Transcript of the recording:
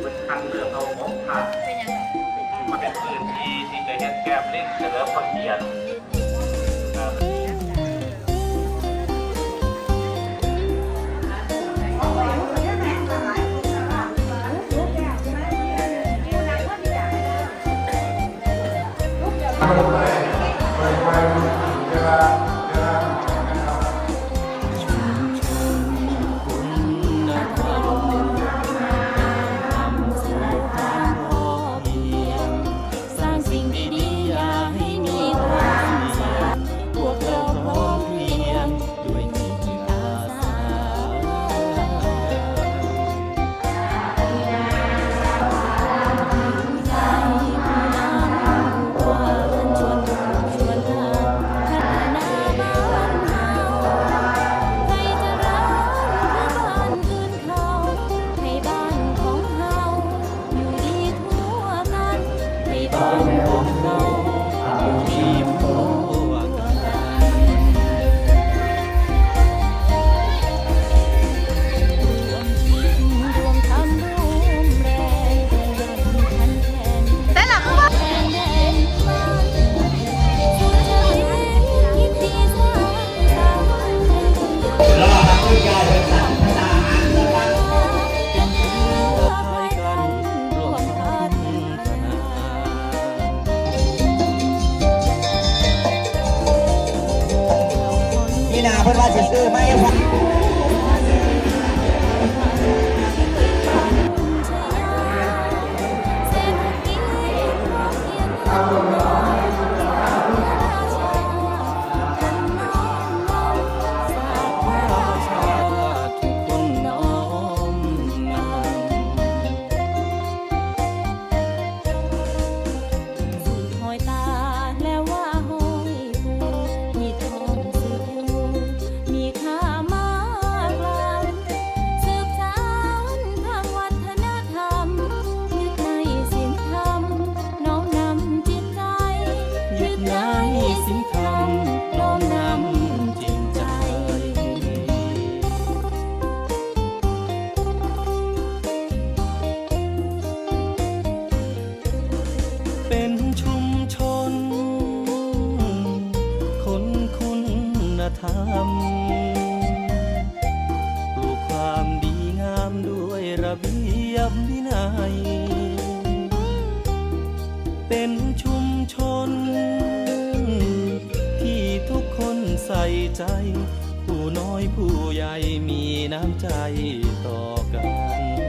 พื้นคันเรือเอาของผ่านเป็มันเป็นพื้นที่ที่จะเห็นแก้มเล่นเฉลิมพระเกียรติครับ นาเพื่อนว่าสิซื้อไหมครั ธรรมปลูกความดีงามด้วยระเบียบวินัย เป็นชุมชน ที่ทุกคนใส่ใจ ผู้น้อยผู้ใหญ่มีน้ำใจต่อกัน